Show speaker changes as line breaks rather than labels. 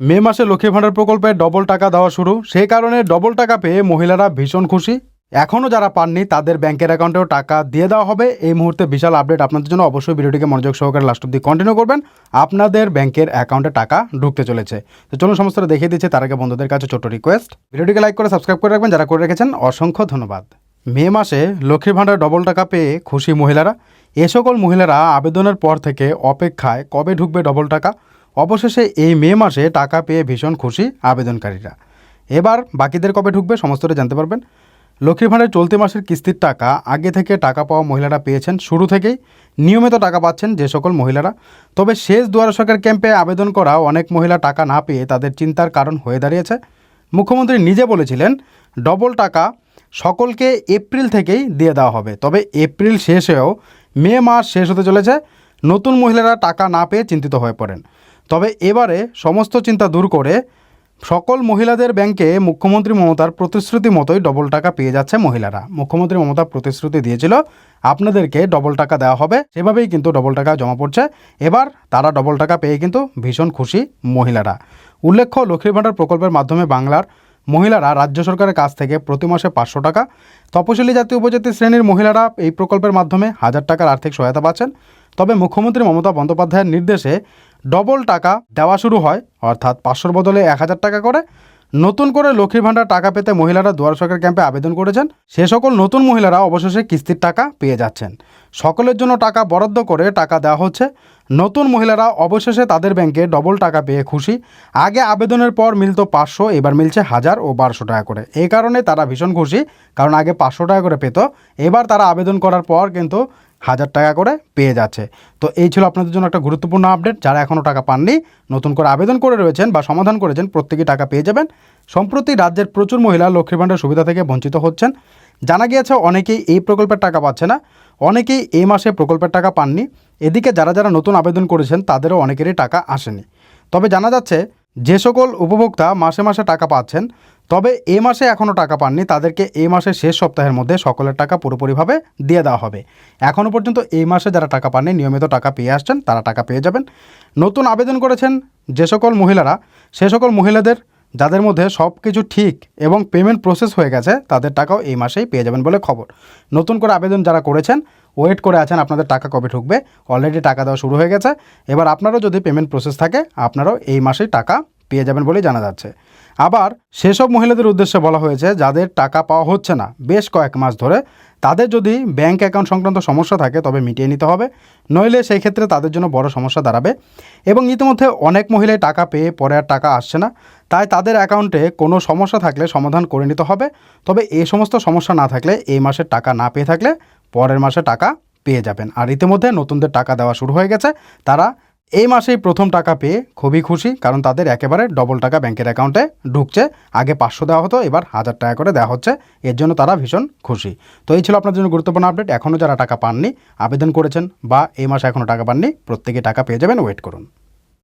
মে মাসে লক্ষ্মী ভাণ্ডার প্রকল্পে ডবল টাকা দেওয়া শুরু। সেই কারণে ডবল টাকা পেয়ে মহিলারা ভীষণ খুশি। এখনও যারা পাননি, তাদের ব্যাংকের অ্যাকাউন্টেও টাকা দিয়ে দেওয়া হবে। এই মুহূর্তে বিশাল আপডেট আপনাদের জন্য। অবশ্যই ভিডিওটিকে মনোযোগ সহকারে লাস্ট অব্দি কন্টিনিউ করবেন। আপনাদের ব্যাংকের অ্যাকাউন্টে টাকা ঢুকতে চলেছে। তো চলুন সমস্তটা দেখিয়ে দিচ্ছে। তার আগে বন্ধুদের কাছে ছোট রিকোয়েস্ট ভিডিওটিকে লাইক করে সাবস্ক্রাইব করে রাখবেন। যারা করে রেখেছেন, অসংখ্য ধন্যবাদ। মে মাসে লক্ষ্মী ভাণ্ডার ডবল টাকা পেয়ে খুশি মহিলারা। এ সকল মহিলারা আবেদনের পর থেকে অপেক্ষায় কবে ঢুকবে ডবল টাকা? অবশেষে এই মে মাসে টাকা পেয়ে ভীষণ খুশি আবেদনকারীরা। এবার বাকিদের কবে ঢুকবে সমস্তটা জানতে পারবেন। লক্ষ্মীর ভাণ্ডার চলতি মাসের কিস্তির টাকা, আগে থেকে টাকা পাওয়া মহিলারা পেয়েছেন শুরু থেকেই। নিয়মিত টাকা পাচ্ছেন যে সকল মহিলারা। তবে শেষ দুয়ার সরকার ক্যাম্পে আবেদন করা অনেক মহিলা টাকা না পেয়ে তাদের চিন্তার কারণ হয়ে দাঁড়িয়েছে। মুখ্যমন্ত্রী নিজে বলেছিলেন, ডবল টাকা সকলকে এপ্রিল থেকেই দিয়ে দেওয়া হবে। তবে এপ্রিল শেষেও মে মাস শেষ হতে চলেছে। নতুন মহিলারা টাকা না পেয়ে চিন্তিত হয়ে পড়েন। তবে এবারে সমস্ত চিন্তা দূর করে সকল মহিলাদের ব্যাংকে মুখ্যমন্ত্রী মমতার প্রতিশ্রুতি মতোই ডবল টাকা পেয়ে যাচ্ছে মহিলারা। মুখ্যমন্ত্রী মমতা প্রতিশ্রুতি দিয়েছিল, আপনাদেরকে ডবল টাকা দেওয়া হবে। সেভাবেই কিন্তু ডবল টাকা জমা পড়ছে। এবার তারা ডবল টাকা পেয়ে কিন্তু ভীষণ খুশি মহিলারা। উল্লেখ্য লক্ষ্মী ভাণ্ডার প্রকল্পের মাধ্যমে বাংলার মহিলারা রাজ্য সরকারের কাছ থেকে প্রতি মাসে পাঁচশো টাকা। তপশিলি জাতি উপজাতি শ্রেণির মহিলারা এই প্রকল্পের মাধ্যমে হাজার টাকার আর্থিক সহায়তা পাচ্ছেন। তবে মুখ্যমন্ত্রী মমতা বন্দ্যোপাধ্যায়ের নির্দেশে ডবল টাকা দেওয়া শুরু হয়, অর্থাৎ পাঁচশোর বদলে এক হাজার টাকা করে। নতুন করে লক্ষ্মীর ভাণ্ডার টাকা পেতে মহিলারা দুয়ার সরকার ক্যাম্পে আবেদন করেছেন। সে সকল নতুন মহিলারা অবশেষে কিস্তির টাকা পেয়ে যাচ্ছেন। সকলের জন্য টাকা বরাদ্দ করে টাকা দেওয়া হচ্ছে। নতুন মহিলারা অবশেষে তাদের ব্যাংকে ডবল টাকা পেয়ে খুশি। আগে আবেদনের পর মিলত পাঁচশো, এবার মিলছে হাজার ও বারোশো টাকা করে। এই কারণে তারা ভীষণ খুশি, কারণ আগে পাঁচশো টাকা করে পেত। এবার তারা আবেদন করার পর কিন্তু হাজার টাকা করে পেয়ে যাচ্ছে। তো এই ছিল আপনাদের জন্য একটা গুরুত্বপূর্ণ আপডেট। যারা এখনও টাকা পাননি, নতুন করে আবেদন করে রয়েছেন বা সমাধান করেছেন প্রত্যেকেই টাকা পেয়ে যাবেন। সম্প্রতি রাজ্যের প্রচুর মহিলা লক্ষ্মী ভাণ্ডার সুবিধা থেকে বঞ্চিত হচ্ছেন। জানা গিয়েছে, অনেকেই এই প্রকল্পের টাকা পাচ্ছে না। অনেকেই এই মাসে প্রকল্পের টাকা পাননি। এদিকে যারা যারা নতুন আবেদন করেছেন, তাদেরও অনেকেরই টাকা আসেনি। তবে জানা যাচ্ছে যে সকল উপভোক্তা মাসে মাসে টাকা পাচ্ছেন, তবে এ মাসে এখনও টাকা পাননি, তাদেরকে এই মাসের শেষ সপ্তাহের মধ্যে সকলের টাকা পুরোপুরিভাবে দিয়ে দেওয়া হবে। এখনও পর্যন্ত এই মাসে যারা টাকা পাননি, নিয়মিত টাকা পেয়ে আসছেন, তারা টাকা পেয়ে যাবেন। নতুন আবেদন করেছেন যে সকল মহিলারা, সে সকল মহিলাদের যাদের মধ্যে সব কিছু ঠিক এবং পেমেন্ট প্রসেস হয়ে গেছে, তাদের টাকাও এই মাসেই পেয়ে যাবেন বলে খবর। নতুন করে আবেদন যারা করেছেন ওয়েট করে আছেন, আপনাদের টাকা কবে ঢুকবে? অলরেডি টাকা দেওয়া শুরু হয়ে গেছে। এবার আপনারও যদি পেমেন্ট প্রসেস থাকে, আপনারাও এই মাসেই টাকা পেয়ে যাবেন বলেই জানা যাচ্ছে। আবার সেসব মহিলাদের উদ্দেশ্যে বলা হয়েছে যাদের টাকা পাওয়া হচ্ছে না, বেশ কয়েক মাস ধরে তাদের যদি ব্যাংক অ্যাকাউন্ট সংক্রান্ত সমস্যা থাকে তবে মিটিয়ে নিতে হবে, নইলে সেই ক্ষেত্রে তাদের জন্য বড় সমস্যা দাঁড়াবে এবং ইতিমধ্যে অনেক মহিলাই টাকা পেয়ে পরে আর টাকা আসছে না, তাই তাদের অ্যাকাউন্টে কোনো সমস্যা থাকলে সমাধান করে নিতে হবে। তবে এই সমস্ত সমস্যা না থাকলে এই মাসের টাকা না পেয়ে থাকলে পরের মাসে টাকা পেয়ে যাবেন। আর ইতিমধ্যে নতুনদের টাকা দেওয়া শুরু হয়ে গেছে, তারা এই মাসেই প্রথম টাকা পেয়ে খুবই খুশি, কারণ তাদের একেবারে ডবল টাকা ব্যাংকের অ্যাকাউন্টে ঢুকছে। আগে পাঁচশো দেওয়া হতো, এবার হাজার টাকা করে দেওয়া হচ্ছে। এর জন্য তারা ভীষণ খুশি। তো এই ছিল আপনার জন্য গুরুত্বপূর্ণ আপডেট এখনও যারা টাকা পাননি, আবেদন করেছেন বা এই মাসে এখনও টাকা পাননি প্রত্যেকে টাকা পেয়ে যাবেন। ওয়েট করুন।